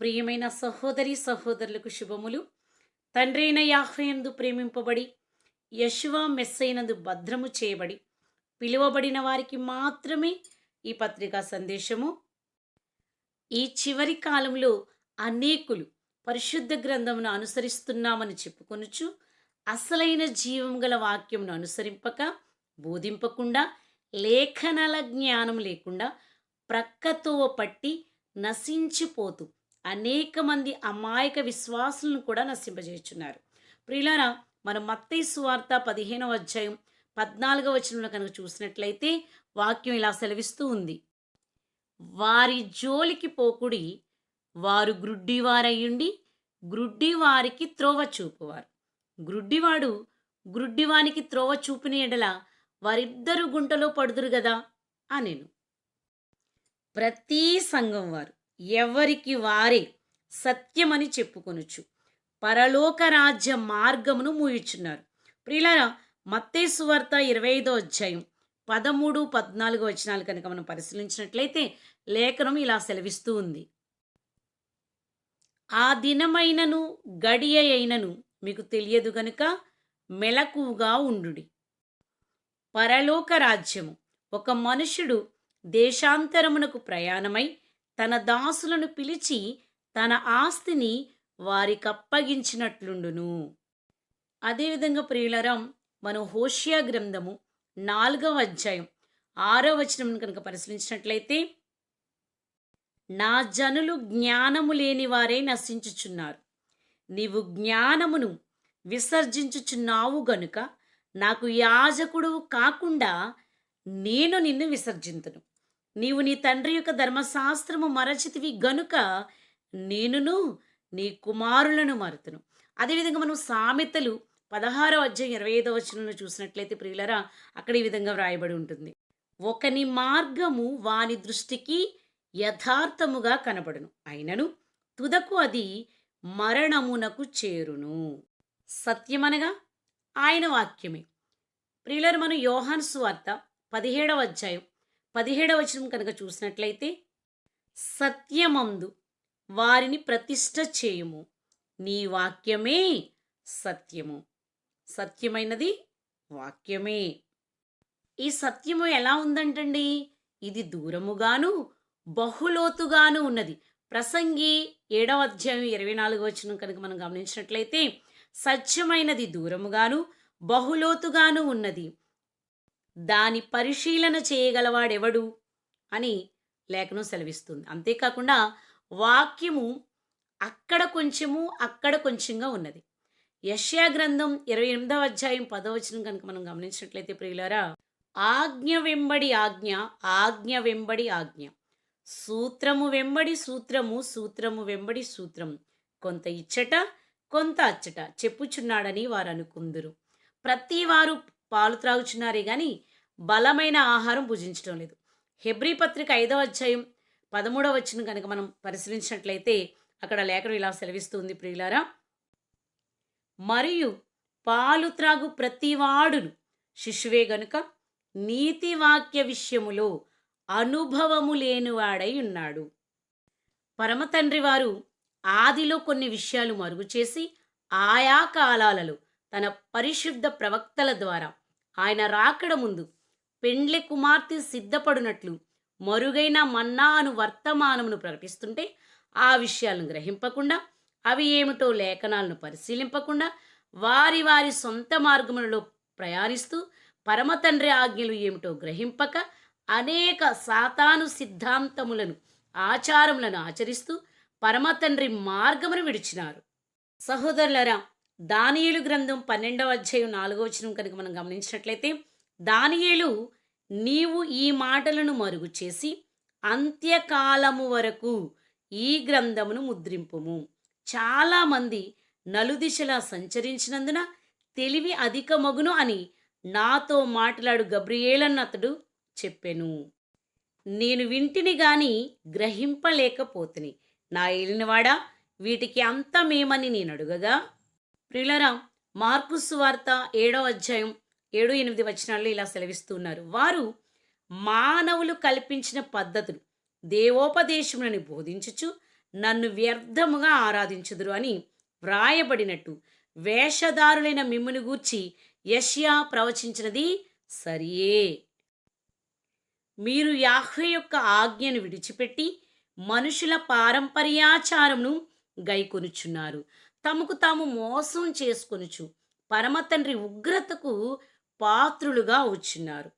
ప్రియమైన సహోదరి సహోదరులకు శుభములు. తండ్రైన యాహ్వయందు ప్రేమింపబడి యశువ మెస్సైనందు భద్రము చేయబడి పిలువబడిన వారికి మాత్రమే ఈ పత్రికా సందేశము. ఈ చివరి కాలంలో అనేకులు పరిశుద్ధ గ్రంథమును అనుసరిస్తున్నామని చెప్పుకొనుచు అసలైన జీవం గల వాక్యమును అనుసరింపక బోధింపకుండా లేఖనాల జ్ఞానం లేకుండా ప్రక్కతో పట్టి నశించిపోతూ అనేక మంది అమాయక విశ్వాసులను కూడా నశింపజేస్తున్నారు. ప్రియులారా మనం మత్తయి సువార్త పదిహేనవ అధ్యాయం పద్నాలుగవ వచనంలో కనుక చూసినట్లయితే వాక్యం ఇలా సెలవిస్తూ ఉంది. వారి జోలికి పోకుడి వారు గ్రుడ్డివారయ్యుండి గ్రుడ్డివారికి త్రోవ చూపువారు. గ్రుడ్డివాడు గ్రుడ్డివానికి త్రోవ చూపిన ఎడల వారిద్దరు గుంటలో పడుదురు కదా అనేను. ప్రతి సంఘం వారు ఎవరికి వారే సత్యమని చెప్పుకొనుచు. పరలోక రాజ్య మార్గమును మూయుచున్నారు. ప్రియులారా మత్తేసువార్త ఇరవై ఐదో అధ్యాయం పదమూడు పద్నాలుగు వచనాలు కనుక మనం పరిశీలించినట్లయితే లేఖనం ఇలా సెలవిస్తూ ఉంది. ఆ దినమైనను గడియ అయినను మీకు తెలియదు గనుక మెలకుగా ఉండుడి. పరలోక రాజ్యము ఒక మనుషుడు దేశాంతరమునకు ప్రయాణమై తన దాసులను పిలిచి తన ఆస్తిని వారికి అప్పగించినట్లుండును అదేవిధంగా ప్రియులరం మనం హోషియా గ్రంథము నాలుగవ అధ్యాయం ఆరో వచనం కనుక పరిశీలించినట్లయితే నా జనులు జ్ఞానము లేని వారే నశించుచున్నారు. నీవు జ్ఞానమును విసర్జించుచున్నావు గనుక నాకు యాజకుడు కాకుండా నేను నిన్ను విసర్జింతును. నీవు నీ తండ్రి యొక్క ధర్మశాస్త్రము మరచితివి గనుక నేనును నీ కుమారులను మరుతును. అదేవిధంగా మనం సామెతలు పదహారో అధ్యాయం ఇరవై ఐదో వచనంలో చూసినట్లయితే ప్రియులరా అక్కడ ఈ విధంగా వ్రాయబడి ఉంటుంది. ఒకని మార్గము వాని దృష్టికి యథార్థముగా కనబడును. అయినను తుదకు అది మరణమునకు చేరును. సత్యమనగా ఆయన వాక్యమే. ప్రియులరు మనం యోహాన్ సువార్త పదిహేడవ అధ్యాయం పదిహేడవ వచనం కనుక చూసినట్లయితే సత్యమందు వారిని ప్రతిష్ట చేయుము. నీ వాక్యమే సత్యము. సత్యమైనది వాక్యమే. ఈ సత్యము ఎలా ఉందంటండి? ఇది దూరముగాను బహులోతుగాను ఉన్నది. ప్రసంగి ఏడవ అధ్యాయం ఇరవై నాలుగు వచనం కనుక మనం గమనించినట్లయితే సత్యమైనది దూరముగాను బహులోతుగాను ఉన్నది. దాని పరిశీలన చేయగలవాడెవడు? అని లేఖనం సెలవిస్తుంది. అంతేకాకుండా వాక్యము అక్కడ కొంచెము అక్కడ కొంచెంగా ఉన్నది. యష్యా గ్రంథం ఇరవై ఎనిమిదవ అధ్యాయం పదవచనం కనుక మనం గమనించినట్లయితే ప్రియులారా ఆజ్ఞ వెంబడి ఆజ్ఞ ఆజ్ఞ వెంబడి ఆజ్ఞ. సూత్రము వెంబడి సూత్రము సూత్రము వెంబడి సూత్రం. కొంత ఇచ్చట కొంత అచ్చట. చెప్పుచున్నాడని వారు అనుకుందురు. ప్రతి వారు పాలు త్రాగుచున్నారే కానీ బలమైన ఆహారం భుజించడం లేదు. హెబ్రీ పత్రిక ఐదవ అధ్యాయం పదమూడవ వచ్చిన కనుక మనం పరిశీలించినట్లయితే అక్కడ లేఖనం ఇలా సెలవిస్తుంది ప్రియులారా. మరియు పాలు త్రాగు ప్రతివాడును శిశువే గనుక నీతి వాక్య విషయములో అనుభవము లేనివాడై ఉన్నాడు. పరమతండ్రి వారు ఆదిలో కొన్ని విషయాలు మరుగు చేసి ఆయా కాలాలలో తన పరిశుద్ధ ప్రవక్తల ద్వారా ఆయన రాకడ ముందు పెండ్లి కుమార్తె సిద్ధపడినట్లు మరుగైన మన్నా అను వర్తమానమును ప్రకటిస్తుంటే ఆ విషయాలను గ్రహింపకుండా అవి ఏమిటో లేఖనాలను పరిశీలింపకుండా వారి వారి సొంత మార్గములలో ప్రయాణిస్తూ పరమతండ్రి ఆజ్ఞలు ఏమిటో గ్రహింపక అనేక సాతాను సిద్ధాంతములను ఆచారములను ఆచరిస్తూ పరమతండ్రి మార్గమును విడిచినారు. సహోదరులరా దానియేలు గ్రంథం పన్నెండవ అధ్యాయం నాలుగో వచనం కనుక మనం గమనించినట్లయితే దానియేలు నీవు ఈ మాటలను మరుగు చేసి అంత్యకాలము వరకు ఈ గ్రంథమును ముద్రింపుము. చాలామంది నలుదిశలా సంచరించినందున తెలివి అధికమగును అని నాతో మాట్లాడు గబ్రియేలన్నతడు చెప్పెను. నేను వింటిని గాని గ్రహింపలేకపోతుని. నా ఏలినవాడా వీటికి అంతమేమని నేను అడుగగా ప్రియులరా మార్కు వార్త ఏడో అధ్యాయం ఏడు ఎనిమిది వచనాల్లో ఇలా సెలవిస్తున్నారు. వారు మానవులు కల్పించిన పద్ధతులు దేవోపదేశములను బోధించుచు నన్ను వ్యర్థముగా ఆరాధించుదురు అని వ్రాయబడినట్టు వేషధారులైన మిమ్ముని గూర్చి యష్యా ప్రవచించినది సరియే. మీరు యాహ్వే యొక్క ఆజ్ఞను విడిచిపెట్టి మనుషుల పారంపర్యాచారమును గైకొనుచున్నారు. తమకు తాము మోసం చేసుకొనుచు పరమ తండ్రి ఉగ్రతకు పాత్రులుగా వచ్చినారు.